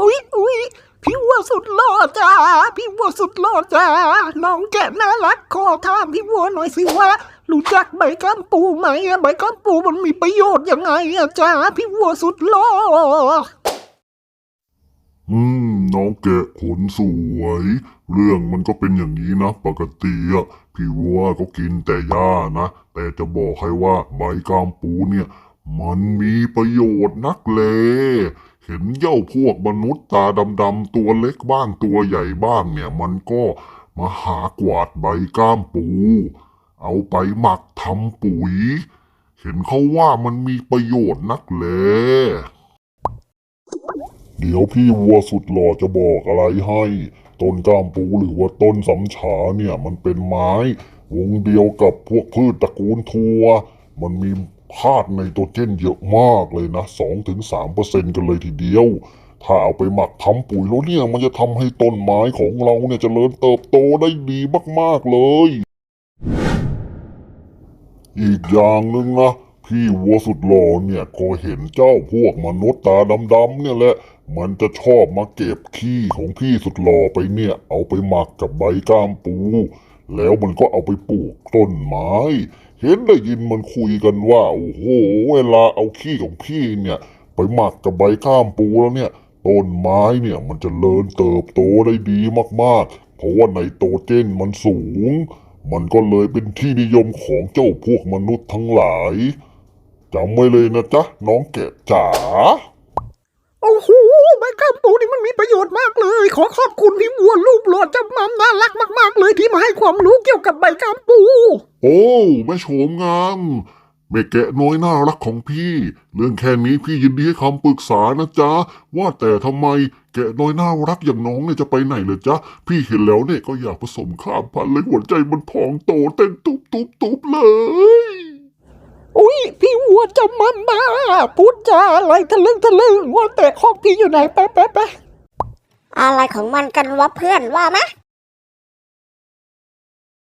อุ้ยอุ้ยพี่วัวสุดหล่อจ้า พี่วัวสุดหล่อจ้า น้องแกะน่ารักขอถามพี่วัวหน่อยสิว่า รู้จักใบก้ามปูไหมอะใบก้ามปูมันมีประโยชน์ยังไงอะจ้า พี่วัวสุดหล่อ อืม น้องแกะขนสวย เรื่องมันก็เป็นอย่างนี้นะ ปกติอะพี่วัวก็กินแต่หญ้านะ แต่จะบอกให้ว่าใบกามปูเนี่ย มันมีประโยชน์นักแล เห็นเย่าพวกมนุษย์ตาดำๆตัวเล็กบ้างตัวใหญ่บ้างเนี่ย มันก็มาหากวาดใบก้ามปู เอาไปหมักทำปุ๋ย เห็นเขาว่ามันมีประโยชน์นักแลเดี๋ยวพี่วัวสุดหล่อจะบอกอะไรให้ ต้นก้ามปูหรือว่าต้นสำฉาเนี่ย มันเป็นไม้ วงเดียวกับพวกพืชตระกูลทัว มันมี ธาตุไนโตรเจนเยอะมากเลยนะสองถึงสามเปอร์เซ็นกันเลยทีเดียว ถ้าเอาไปหมักทำปุ๋ยแล้วเนี่ยมันจะทำให้ต้นไม้ของเราเนี่ยเจริญเติบโตได้ดีมากๆเลย อีกอย่างหนึ่งนะพี่วัวสุดหล่อเนี่ยก็เห็นเจ้าพวกมนุษย์ตาดำๆเนี่ยแหละ มันจะชอบมาเก็บขี้ของพี่สุดหล่อไปเนี่ย เอาไปหมักกับใบก้ามปู แล้วมันก็เอาไปปลูกต้นไม้ เห็นได้ยินมันคุยกันว่า โอ้โห เวลาเอาขี้ของพี่เนี่ย ไปหมักกับใบก้ามปูแล้วเนี่ย ต้นไม้เนี่ยมันจะเลินเติบโตได้ดีมากๆ เพราะว่าไนโตรเจนมันสูง มันก็เลยเป็นที่นิยมของเจ้าพวกมนุษย์ทั้งหลายจำไว้เลยนะจ๊ะ น้องแกะจ๋า โอ้โห เลยขอขอบคุณพี่วัวรูปหล่อจำนำน่ารักมากๆ เลยที่มาให้ความรู้เกี่ยวกับใบก้ามปู โอ้แม่โฉมงามแม่แกะน้อยน่ารักของพี่ เรื่องแค่นี้พี่ยินดีให้คำปรึกษานะจ๊ะ ว่าแต่ทำไมแกะน้อยน่ารักอย่างน้องเนี่ยจะไปไหนเลยจ๊ะ พี่เห็นแล้วเนี่ยก็อยากผสมข้ามพันธุ์เลยหัวใจมันพองโตเต้นตุบตุบตุบเลยอุ้ยพี่วัวจำมันมาพูดจาอะไรทะลึ่งทะลึ่งว่าแต่คอกพี่อยู่ไหนไปไปไป อะไรของมันกันวะเพื่อนว่าไหม